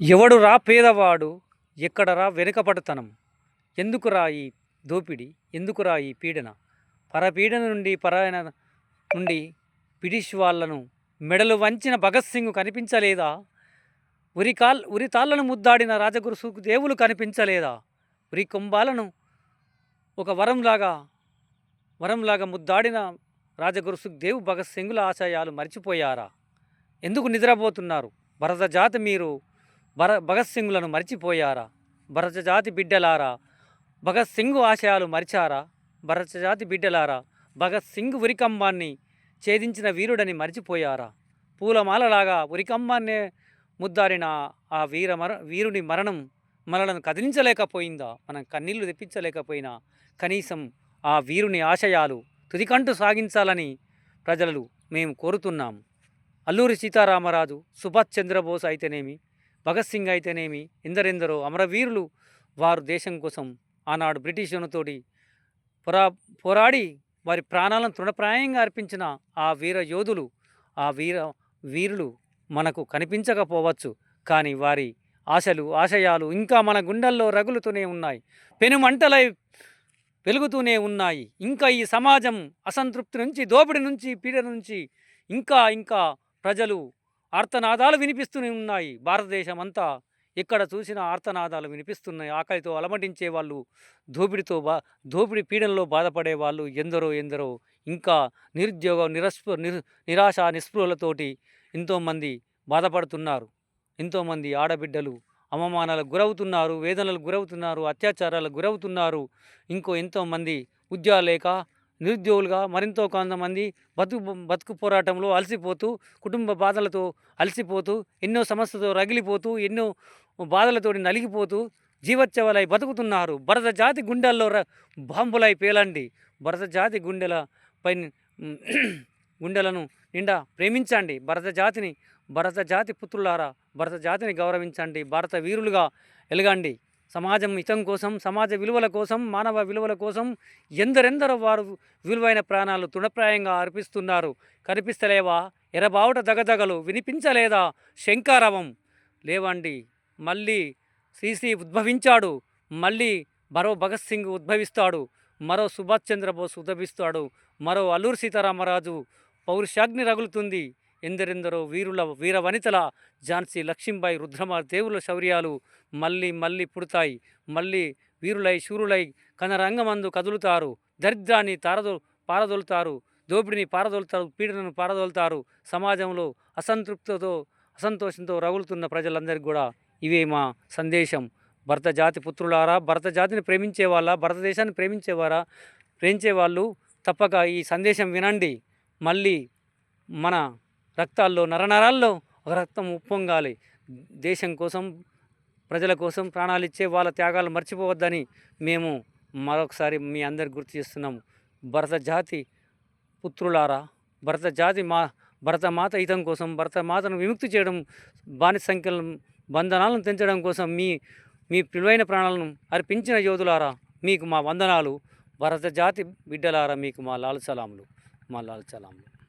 ఎవడురా పేదవాడు ఎక్కడరా వెనుకపడతనం ఎందుకురా ఈ దోపిడి? ఎందుకురా ఈ పీడన? పరపీడన నుండి పరాయణ నుండి బ్రిటిష్ వాళ్ళను మెడలు వంచిన భగత్ సింగ్ కనిపించలేదా? ఉరి ఉరితాళ్ళను ముద్దాడిన రాజగురు సుఖదేవులు కనిపించలేదా? ఉరి కుంభాలను ఒక వరంలాగా వరంలాగా ముద్దాడిన రాజగురు సుఖదేవ్ భగత్ సింగుల ఆశయాలు మర్చిపోయారా? ఎందుకు నిద్రపోతున్నారు? భరత జాతి మీరు భర భగత్ సింగులను మరిచిపోయారా? భరత జాతి బిడ్డలారా? భగత్ సింగ్ ఆశయాలు మరిచారా? భరత జాతి బిడ్డలారా? భగత్ సింగ్ ఉరికంబాన్ని ఛేదించిన వీరుడని మరిచిపోయారా? పూలమాలలాగా ఉరికంబాన్నే ముద్దారిన ఆ వీర మర వీరుని మరణం మనలను కదిలించలేకపోయిందా? మనం కన్నీళ్ళు తెప్పించలేకపోయినా కనీసం ఆ వీరుని ఆశయాలు తుదికంటూ సాగించాలని ప్రజలు మేము కోరుతున్నాం. అల్లూరి సీతారామరాజు సుభాష్ చంద్రబోస్ అయితేనేమి? భగత్ సింగ్ అయితేనేమి ఎందరెందరో అమరవీరులు వారు దేశం కోసం ఆనాడు బ్రిటిషులతోటి పోరా పోరాడి వారి ప్రాణాలను తృణప్రాయంగా అర్పించిన ఆ వీర యోధులు ఆ వీర వీరులు మనకు కనిపించకపోవచ్చు. కానీ వారి ఆశలు ఆశయాలు ఇంకా మన గుండెల్లో రగులుతూనే ఉన్నాయి. పెనుమంటలై వెలుగుతూనే ఉన్నాయి. ఇంకా ఈ సమాజం అసంతృప్తి నుంచి దోపిడి నుంచి పీడ నుంచి ఇంకా ఇంకా ప్రజలు ఆర్తనాదాలు వినిపిస్తూనే ఉన్నాయి. భారతదేశం అంతా ఎక్కడ చూసినా ఆర్తనాదాలు వినిపిస్తున్నాయి. ఆకలితో అలమటించే వాళ్ళు దోపిడితో బా దోపిడి పీడనలో బాధపడే వాళ్ళు ఎందరో ఎందరో. ఇంకా నిరుద్యోగ నిరస్ప నిరు నిరాశ నిస్పృహలతోటి ఎంతోమంది బాధపడుతున్నారు. ఎంతోమంది ఆడబిడ్డలు అవమానాలకు గురవుతున్నారు వేదనలకు గురవుతున్నారు అత్యాచారాలకు గురవుతున్నారు. ఇంకో ఎంతోమంది ఉద్యోగాలు లేక నిరుద్యోగులుగా మరింతో కొంతమంది బతుకు బతుకు పోరాటంలో అలసిపోతూ కుటుంబ బాధలతో అలసిపోతూ ఎన్నో సమస్యలతో రగిలిపోతూ ఎన్నో బాధలతోటి నలిగిపోతూ జీవోత్సవాలై బతుకుతున్నారు. భరత జాతి గుండెల్లో బాంబులై పేలండి. భరత జాతి గుండెల పై గుండెలను నిండా ప్రేమించండి. భరత జాతిని భరత జాతి పుత్రులారా భరత జాతిని గౌరవించండి. భారత వీరులుగా ఎలగండి. సమాజం హితం కోసం సమాజ విలువల కోసం మానవ విలువల కోసం ఎందరెందరో వారు విలువైన ప్రాణాలు తృణప్రాయంగా అర్పిస్తున్నారు. కనిపిస్తలేవా? ఎరబావుట దగదగలు వినిపించలేదా? శంకారవం. లేవండి మళ్ళీ శ్రీశ్రీ ఉద్భవించాడు. మళ్ళీ మరో భగత్ సింగ్ ఉద్భవిస్తాడు. మరో సుభాష్ చంద్రబోస్ ఉద్భవిస్తాడు. మరో అల్లూరు సీతారామరాజు పౌరుషాగ్ని రగులుతుంది. ఎందరెందరో వీరుల వీర వనితల ఝాన్సీ లక్ష్మీబాయి రుద్రమ దేవుల శౌర్యాలు మళ్ళీ మళ్ళీ పుడతాయి. మళ్ళీ వీరులై శూరులై కనరంగమందు కదులుతారు. దరిద్రాన్ని తారదో పారదోలుతారు. దోపిడిని పారదోలుతారు. పీడనను పారదోలుతారు. సమాజంలో అసంతృప్తితో అసంతోషంతో రగులుతున్న ప్రజలందరికీ కూడా ఇవే మా సందేశం. భరత జాతి పుత్రులారా భరత జాతిని ప్రేమించే వాళ్ళ భారతదేశాన్ని ప్రేమించేవారా ప్రేమించే వాళ్ళు తప్పక ఈ సందేశం వినండి. మళ్ళీ మన రక్తాల్లో నరనరాల్లో ఒక రక్తం ఉప్పొంగాలి. దేశం కోసం ప్రజల కోసం ప్రాణాలు ఇచ్చే వాళ్ళ త్యాగాలు మర్చిపోవద్దని మేము మరొకసారి మీ అందరు గుర్తు చేస్తున్నాము. భరత జాతి పుత్రులారా భరత జాతి మా భరత మాత హితం కోసం భరత మాతను విముక్తి చేయడం బానిస సంఖ్యలను బంధనాలను తెంచడం కోసం మీ మీ విలువైన ప్రాణాలను అర్పించిన యోధులారా మీకు మా వందనాలు. భరత జాతి బిడ్డలారా మీకు మా లాల్ సలాములు మా లాల్ సలాములు